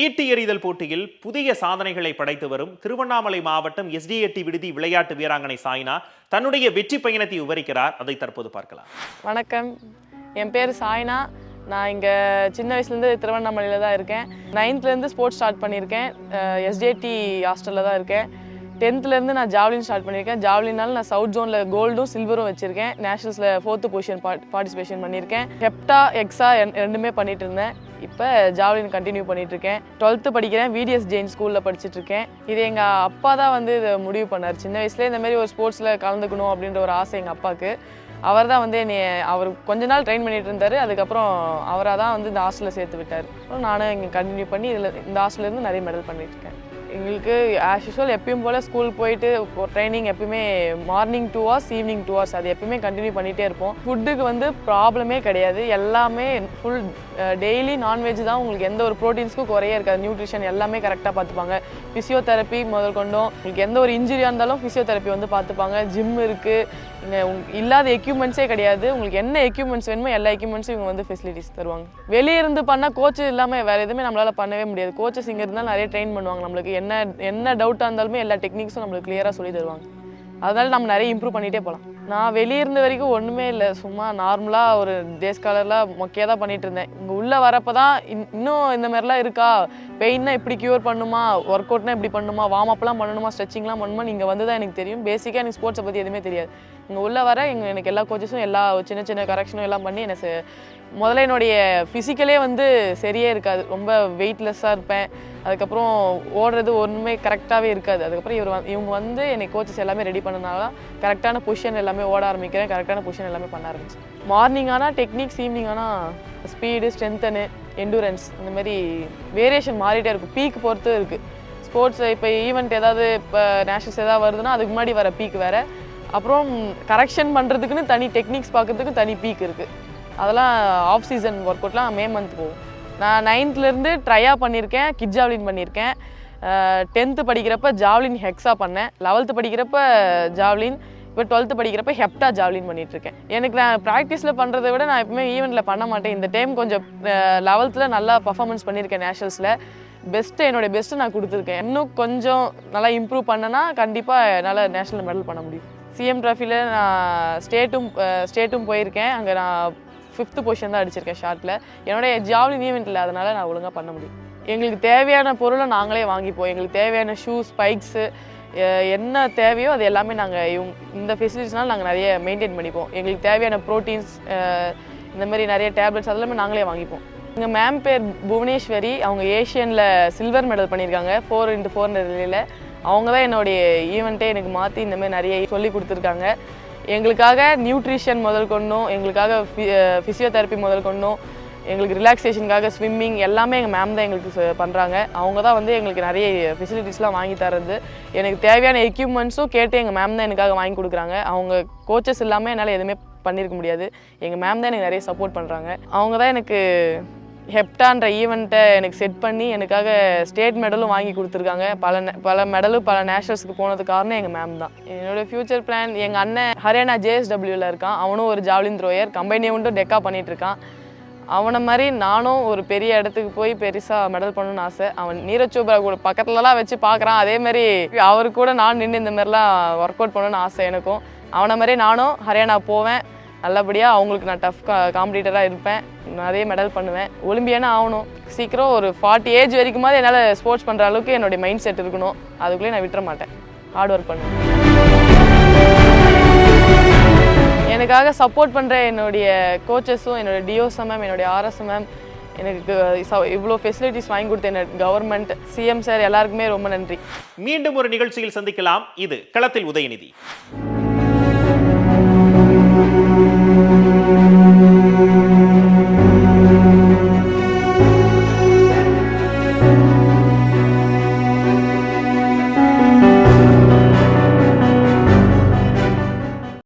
ஈட்டி எறிதல் போட்டியில் புதிய சாதனைகளை படைத்து வரும் திருவண்ணாமலை மாவட்டம் எஸ்டிஏடி விடுதி விளையாட்டு வீராங்கனை சாய்னா தன்னுடைய வெற்றி பயணத்தை விவரிக்கிறார். அதை தற்போது பார்க்கலாம். வணக்கம். என் பேர் சாய்னா. நான் இங்கே சின்ன வயசுலேருந்து திருவண்ணாமலையில் தான் இருக்கேன். நைன்த்லேருந்து ஸ்போர்ட்ஸ் ஸ்டார்ட் பண்ணியிருக்கேன். எஸ்டிஏடி ஹாஸ்டலில் தான் இருக்கேன். டென்த்லேருந்து நான் ஜாவ்லின் ஸ்டார்ட் பண்ணியிருக்கேன். ஜாவ்லினால நான் சவுத் ஜோனில் கோல்டும் சில்வரும் வச்சுருக்கேன். நேஷனல்ஸில் ஃபோர்த்து பொசிஷன் பார்ட்டிசிபேஷன் பண்ணியிருக்கேன். ஹெப்டா எக்ஸா ரெண்டுமே பண்ணிகிட்டு இருந்தேன். இப்போ ஜாவ்லின் கண்டினியூ பண்ணிகிட்டு இருக்கேன் டுவெல்த்து படிக்கிறேன் விடிஎஸ் ஜெயின் ஸ்கூலில் படிச்சுட்டு இருக்கேன் இது எங்கள் அப்பா தான் வந்து இதை முடிவு பண்ணார். சின்ன வயசுலேயே இந்த மாதிரி ஒரு ஸ்போர்ட்ஸில் கலந்துக்கணும் அப்படின்ற ஒரு ஆசை எங்கள் அப்பாவுக்கு. அவர் தான் வந்து என்னை அவர் கொஞ்ச நாள் ட்ரெயின் பண்ணிட்டு இருந்தார். அதுக்கப்புறம் அவராக தான் வந்து இந்த ஹாஸ்டலில் சேர்த்து விட்டார். அப்புறம் நானும் இங்கே கண்டினியூ பண்ணி இதில் இந்த ஹாஸ்டல்லேருந்து நிறைய மெடல் பண்ணிட்டு இருக்கேன் எங்களுக்கு ஆஸ் யூஸ்வல் எப்பயும் போல் ஸ்கூல் போயிட்டு ட்ரைனிங் எப்பயுமே morning two hours evening two hours அது எப்பயுமே கண்டினியூ பண்ணிகிட்டே இருப்போம். ஃபுட்டுக்கு வந்து ப்ராப்ளமே கிடையாது. எல்லாமே ஃபுல் டெய்லி நான்வெஜ் தான். உங்களுக்கு எந்த ஒரு ப்ரோட்டீன்ஸ்க்கும் குறையே இருக்காது. நியூட்ரிஷன் எல்லாமே கரெக்டாக பார்த்துப்பாங்க. ஃபிசியோதெரப்பி முதல் கொண்டும் உங்களுக்கு எந்த ஒரு இன்ஜுரியாக இருந்தாலும் ஃபிசியோதெரப்பி வந்து பார்த்துப்பாங்க. ஜிம் இருக்குது இங்கே இல்லாத எக்யூப்மெண்ட்ஸே கிடையாது. உங்களுக்கு என்ன எக்யூப்மெண்ட்ஸ் வேணுமோ எல்லா எக்யூப்மெண்ட்ஸும் இவங்க வந்து ஃபெசிலிட்டிஸ் தருவாங்க. வெளியே இருந்து பண்ணால் கோச்சு இல்லாமல் வேறு எதுவுமே நம்மளால் பண்ணவே முடியாது. கோச்சஸ் இங்கே இருந்தால் நிறைய ட்ரெயின் பண்ணுவாங்க நம்மளுக்கு. என்ன என்ன டவுட்டாக இருந்தாலுமே எல்லா டெக்னிக்ஸும் நம்மளுக்கு கிளியராக சொல்லி தருவாங்க. அதனால நம்ம நிறைய இம்ப்ரூவ் பண்ணிகிட்டே போகலாம் நான் வெளியிருந்த வரைக்கும் ஒன்றுமே இல்லை. சும்மா நார்மலாக ஒரு டேஸ் காலரில் மொக்கையாக தான் பண்ணிட்டு இருந்தேன். இங்கே உள்ளே வரப்போ தான் இன்னும் இந்த மாதிரிலாம் இருக்கா? பெயின்னா இப்படி க்யூர் பண்ணுமா? ஒர்க் அவுட்னா இப்படி பண்ணுமா? வார்ம் அப்லாம் பண்ணணுமா? ஸ்ட்ரெச்சிங்லாம் பண்ணுமா நீங்கள் வந்து தான் எனக்கு தெரியும். பேசிக்காக எனக்கு ஸ்போர்ட்ஸை பற்றி எதுவுமே தெரியாது. இங்கே உள்ளே வர எங்கள் எனக்கு எல்லா கோச்சஸும் எல்லா சின்ன சின்ன கரெக்ஷனும் எல்லாம் பண்ணி எனக்கு முதல்ல என்னுடைய ஃபிசிக்கலே வந்து சரியே இருக்காது. ரொம்ப வெயிட்லெஸ்ஸாக இருப்பேன். அதுக்கப்புறம் ஓடுறது ஒன்றுமே கரெக்டாகவே இருக்காது. அதுக்கப்புறம் இவர் இவங்க வந்து என்னை கோச்சஸ் எல்லாமே ரெடி பண்ணனால கரெக்டான பொசிஷன் எல்லாமே ஓட ஆரம்பிக்கிறேன். கரெக்டான பொசிஷன் எல்லாமே பண்ண ஆரம்பிச்சேன். மார்னிங் ஆனால் டெக்னிக்ஸ் ஈவினிங் ஆனால் ஸ்பீடு ஸ்ட்ரென்த்தனு எண்டூரன்ஸ் இந்த மாதிரி வேரியேஷன் மாறிட்டே இருக்கும். பீக் பொறுத்து இருக்குது ஸ்போர்ட்ஸ் இப்போ ஈவெண்ட் ஏதாவது இப்போ நேஷனல்ஸ் ஏதாவது வருதுன்னா அதுக்கு முன்னாடி வர பீக் வேறு. அப்புறம் கரெக்ஷன் பண்ணுறதுக்குன்னு தனி டெக்னிக்ஸ் பார்க்கறதுக்கு தனி பீக் இருக்குது அதெல்லாம் ஆஃப் சீசன் ஒர்க் அவுட்லாம் மே மந்த் போகும். நான் நைன்த்லேருந்து ட்ரையாக பண்ணியிருக்கேன் கிட் ஜாவ்லின் பண்ணியிருக்கேன். டென்த்து படிக்கிறப்ப ஜாவ்லின் ஹெக்ஸா பண்ணேன். லெவல்த்து படிக்கிறப்ப ஜாவ்லின் இப்போ டுவெல்த்து படிக்கிறப்ப ஹெப்டா ஜாவ்லின் பண்ணிட்டு இருக்கேன் எனக்கு நான் ப்ராக்டிஸில் பண்ணுறதை விட நான் எப்பவுமே ஈவெண்ட்டில் பண்ண மாட்டேன். இந்த டைம் கொஞ்சம் லெவல்த்தில் நல்லா பர்ஃபார்மன்ஸ் பண்ணியிருக்கேன் நேஷனல்ஸில் பெஸ்ட்டு என்னுடைய பெஸ்ட்டு நான் கொடுத்துருக்கேன். இன்னும் கொஞ்சம் நல்லா இம்ப்ரூவ் பண்ணேன்னா கண்டிப்பாக என்னால் நேஷனல் மெடல் பண்ண முடியும். சிஎம் ட்ராஃபியில் நான் ஸ்டேட்டும் ஸ்டேட்டும் போயிருக்கேன். அங்கே நான் ஃபிஃப்த்து பொசிஷன் தான் அடிச்சிருக்கேன் ஷார்ட்டில் என்னுடைய ஜாவ்லின் ஈவெண்ட் இல்லை அதனால் நான் ஒழுங்காக பண்ண முடியும். எங்களுக்கு தேவையான பொருளை நாங்களே வாங்கிப்போம். எங்களுக்கு தேவையான ஷூஸ் ஸ்பைக்ஸு என்ன தேவையோ அது எல்லாமே நாங்கள் இவங்க இந்த ஃபெசிலிட்டிஸ்னால் நாங்கள் நிறைய மெயின்டைன் பண்ணிப்போம். எங்களுக்கு தேவையான ப்ரோட்டீன்ஸ் இந்த மாதிரி நிறைய டேப்லெட்ஸ் அதெல்லாமே நாங்களே வாங்கிப்போம். எங்கள் மேம் பேர் புவனேஸ்வரி. அவங்க ஏஷியனில் சில்வர் மெடல் பண்ணியிருக்காங்க. ஃபோர் இன்ட்டு ஃபோர் ரிலேயில் அவங்க தான் என்னுடைய ஈவெண்ட்டே எனக்கு மாற்றி இந்த மாதிரி நிறைய சொல்லி கொடுத்துருக்காங்க. எங்களுக்காக நியூட்ரிஷன் முதல் கொண்டும். எங்களுக்காக ஃபிசியோதெரப்பி முதல் கொண்டும். எங்களுக்கு ரிலாக்ஸேஷனுக்காக ஸ்விம்மிங் எல்லாமே எங்கள் மேம் தான் எங்களுக்கு பண்ணுறாங்க அவங்க தான் வந்து எங்களுக்கு நிறைய ஃபெசிலிட்டிஸ்லாம் வாங்கி தரது. எனக்கு தேவையான எக்யூப்மெண்ட்ஸும் கேட்டு எங்கள் மேம் தான் எனக்காக வாங்கி கொடுக்குறாங்க. அவங்க கோச்சஸ் இல்லாமல் என்னால் எதுவுமே பண்ணியிருக்க முடியாது. எங்கள் மேம் தான் எனக்கு நிறைய சப்போர்ட் பண்ணுறாங்க அவங்க தான் எனக்கு ஹெப்டான்ற ஈவெண்ட்டை எனக்கு செட் பண்ணி எனக்காக ஸ்டேட் மெடலும் வாங்கி கொடுத்துருக்காங்க. பல பல மெடலும் பல நேஷனல்ஸுக்கு போனது காரணம் எங்கள் மேம் தான். என்னோடய ஃப்யூச்சர் பிளான் எங்கள் அண்ணன் ஹரியானா ஜேஎஸ்டபிள்யூவில் இருக்கான். அவனும் ஒரு ஜாவ்லின் த்ரோயர் கம்பெனி ஈவெண்ட்டும் டெக்கா பண்ணிகிட்ருக்கான் இருக்கான். அவனை மாதிரி நானும் ஒரு பெரிய இடத்துக்கு போய் பெருசாக மெடல் பண்ணணும்னு ஆசை. அவன் நீரஜ் சோப்ரா கூட பக்கத்துலலாம் வச்சு பார்க்குறான். அதே மாதிரி அவர் கூட நான் நின்று இந்த மாதிரிலாம் ஒர்க் அவுட் பண்ணணும்னு ஆசை எனக்கும். அவனை மாதிரி நானும் ஹரியானா போவேன். நல்லபடியாக அவங்களுக்கு நான் டஃப் காம்படிட்டராக இருப்பேன். நிறைய மெடல் பண்ணுவேன். ஒலிம்பியானா ஆகணும். சீக்கிரம் ஒரு ஃபார்ட்டி ஏஜ் வரைக்குமாவது என்னால் ஸ்போர்ட்ஸ் பண்ணுற அளவுக்கு என்னுடைய மைண்ட் செட் இருக்கணும். அதுக்குள்ளேயே நான் விட்டுற மாட்டேன். ஹார்ட் ஒர்க் பண்ணுவேன் எனக்காக சப்போர்ட் பண்ணுற என்னுடைய கோச்சஸும் என்னோட டிஓஎஸ் மேம் என்னுடைய ஆர்எஸ் மேம் எனக்கு ச- இவ்வளோ ஃபெசிலிட்டிஸ் வாங்கி கொடுத்த என்ன கவர்மெண்ட் சிஎம் சார் எல்லாருக்குமே ரொம்ப நன்றி. மீண்டும் ஒரு நிகழ்ச்சியில் சந்திக்கலாம். இது களத்தில் உதயநிதி.